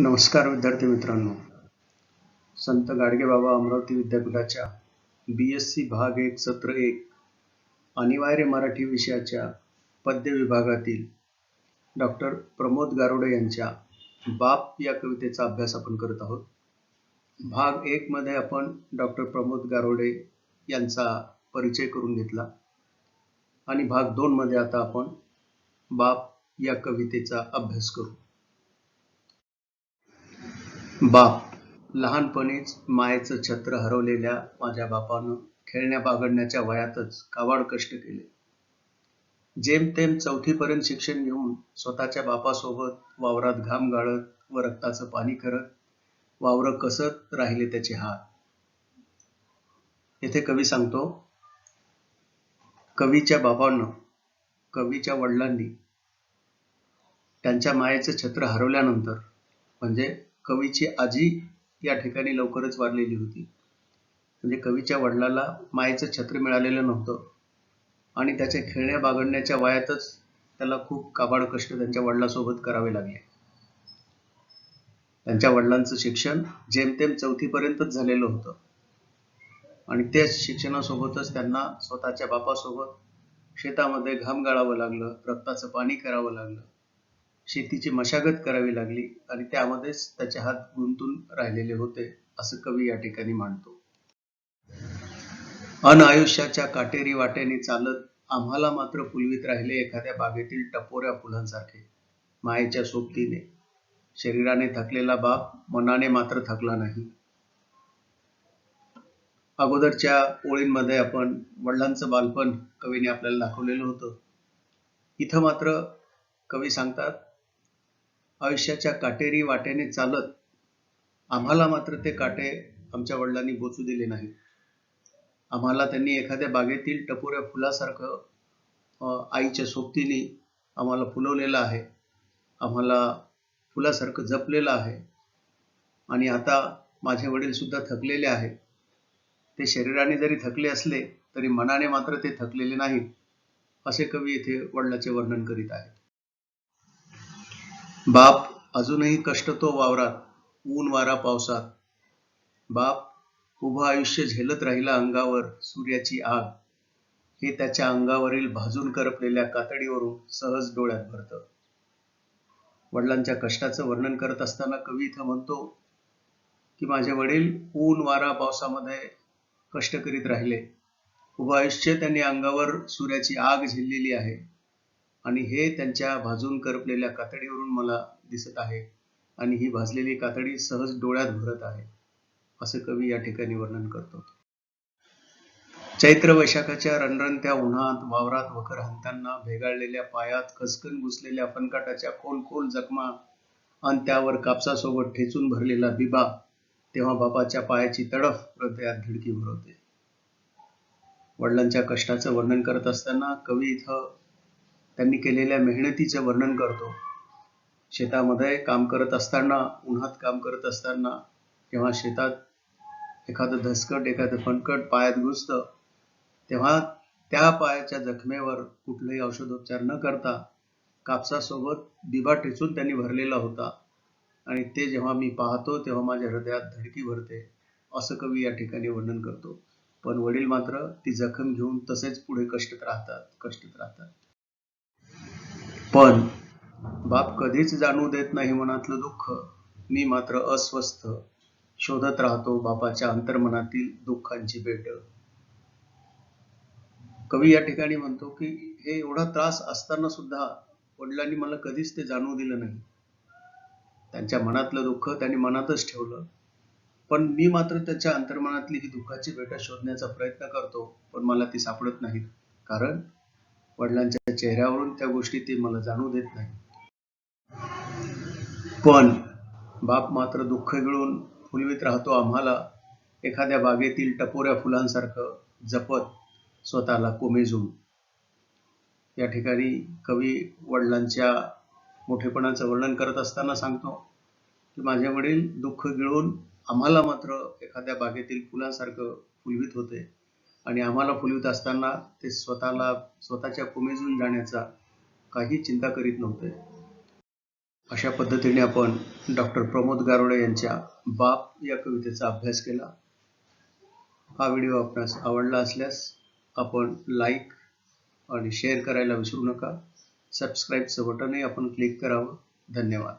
नमस्कार विद्यार्थी मित्रांनो. संत गाडगेबाबा अमरावती विद्यापीठाच्या बी एस सी भाग एक सत्र एक अनिवार्य मराठी विषयाच्या पद्य विभागातील डॉक्टर प्रमोद गारोडे यांच्या बाप या कवितेचा अभ्यास आपण करत आहोत. भाग एकमध्ये आपण डॉक्टर प्रमोद गारोडे यांचा परिचय करून घेतला. आणि भाग दोनमध्ये आता आपण बाप या कवितेचा अभ्यास करू. बाप लहानपणीच मायेचं छत्र हरवलेल्या माझ्या बापानं खेळण्या बागडण्याच्या वयातच कावाड कष्ट केले. जेमतेम चौथीपर्यंत शिक्षण घेऊन स्वतःच्या बापासोबत वावरात घाम गाळत व रक्ताचं पाणी करत वावरं कसत राहिले त्याचे हात. येथे कवी सांगतो कवीच्या बापानं कवीच्या वडिलांनी त्यांच्या मायेचं छत्र हरवल्यानंतर म्हणजे कवीची आजी या ठिकाणी लवकरच वारलेली होती. म्हणजे कवीच्या वडिलाला मायेचं छत्र मिळालेलं नव्हतं. आणि त्याच्या खेळण्या बागडण्याच्या वयातच त्याला खूप काबाड कष्ट त्यांच्या वडिलासोबत करावे लागले. त्यांच्या वडिलांचं शिक्षण जेमतेम चौथीपर्यंतच झालेलं होतं. आणि त्या शिक्षणासोबतच त्यांना स्वतःच्या बापासोबत शेतामध्ये घाम गाळावं लागलं रक्ताचं पाणी करावं लागलं. शेतीची मशागत करावी लागली आणि त्यामध्येच त्याचे हात गुंतून राहिलेले होते असं कवी या ठिकाणी मांडतो. अन आयुष्याच्या काटेरी वाटेने चालत आम्हाला मात्र फुलवीत राहिले एखाद्या बागेतील टपोऱ्या फुलांसारखे. मायेच्या सोबतीने. शरीराने थकलेला बाप मनाने मात्र थकला नाही. अगोदरच्या ओळींमध्ये आपण वडिलांचं बालपण कवीने आपल्याला दाखवलेलं होतं. इथं मात्र कवी सांगतात आयुष्याच्या काटेरी वाटेने चालत आम्हाला मात्र ते काटे आमच्या वडिलांनी बोचू दिले नाही आम्हाला त्यांनी एखाद्या बागेतील टपोऱ्या फुलासारखं आईच्या सोबतीने आम्हाला फुलवलेलं आहे. आम्हाला फुलासारखं जपलेलं आहे. आणि आता माझे वडील सुद्धा थकलेले आहेत. ते शरीराने जरी थकले असले तरी मनाने मात्र ते थकलेले नाही असे कवी येथे वडिलाचे वर्णन करीत आहेत. बाप अजूनही कष्टतो वावरात ऊन वारा पावसात बाप उभं आयुष्य झेलत राहिला अंगावर सूर्याची आग. हे त्याच्या अंगावरील भाजून करपलेल्या कातडीवरून सहज डोळ्यात भरतं. वडिलांच्या कष्टाचं वर्णन करत असताना कवी इथं म्हणतो की माझे वडील ऊन वारा पावसामध्ये कष्ट करीत राहिले. उभं आयुष्य त्यांनी अंगावर सूर्याची आग झेललेली आहे. आणि हे त्यांच्या भाजून करपलेल्या कातडीवरून मला दिसत आहे. आणि ही भाजलेली कातडी सहज डोळ्यात भरत आहे असं कवी या ठिकाणी वर्णन करतो. चैत्र वैशाखाच्या रणरणत्या उन्हात वावरात वखर हंतांना भेगाळलेल्या पायात खसकन घुसलेल्या फनकाटाच्या खोल खोल जखमा आणि त्यावर कापसासोबत ठेचून भरलेला बिबा तेव्हा बापाच्या पायाची तडफ हृदयात धडकी भरवते. वडिलांच्या कष्टाचं वर्णन करत असताना कवी इथं त्यांनी केलेल्या मेहनतीचं वर्णन करतो. शेतामध्ये काम करत असताना उन्हात काम करत असताना जेव्हा शेतात एखादं धसकट एखादं फणकट पायात घुसतं तेव्हा त्या पायाच्या जखमेवर कुठलंही औषधोपचार न करता कापसासोबत बिबा ठेचून त्यांनी भरलेला होता. आणि ते जेव्हा मी पाहतो तेव्हा माझ्या हृदयात धडकी भरते असं कवी या ठिकाणी वर्णन करतो. पण वडील मात्र ती जखम घेऊन तसेच पुढे कष्टत राहतात कष्टत राहतात. पण बाप कधीच जाणू देत नाही मनातलं दुःख. मी मात्र अस्वस्थ. शोधत राहतो बापाच्या अंतर्मनातील दुःखांची भेट. कवी या ठिकाणी म्हणतो की हे एवढा त्रास असताना सुद्धा वडिलांनी मला कधीच ते जाणू दिलं नाही. त्यांच्या मनातलं दुःख त्यांनी मनातच ठेवलं. पण मी मात्र त्याच्या अंतर्मनातली ही दुःखाची भेट शोधण्याचा प्रयत्न करतो पण मला ती सापडत नाही. कारण वडिलांच्या चेहऱ्यावरून त्या गोष्टी ते मला जाणू देत नाही. पण बाप मात्र दुःख गिळून फुलवीत राहतो आम्हाला. एखाद्या बागेतील टपोऱ्या फुलांसारखं जपत स्वतःला कोमेजून. या ठिकाणी कवी वडिलांच्या मोठेपणाचं वर्णन करत असताना सांगतो की माझे वडील दुःख गिळून आम्हाला मात्र एखाद्या बागेतील फुलांसारखं फुलवीत होते. आणि आम्हाला फुलवित असताना ते स्वतःला स्वतःच्या कोमेजून जाण्याचा काही चिंता करीत नव्हते. अशा पद्धतीने आपण डॉक्टर प्रमोद गारोडे यांच्या बाप या कवितेचा अभ्यास केला. हा व्हिडिओ आपणास आवडला असल्यास आपण लाईक आणि शेअर करायला विसरू नका. सबस्क्राईबचं बटनही आपण क्लिक करावं. धन्यवाद.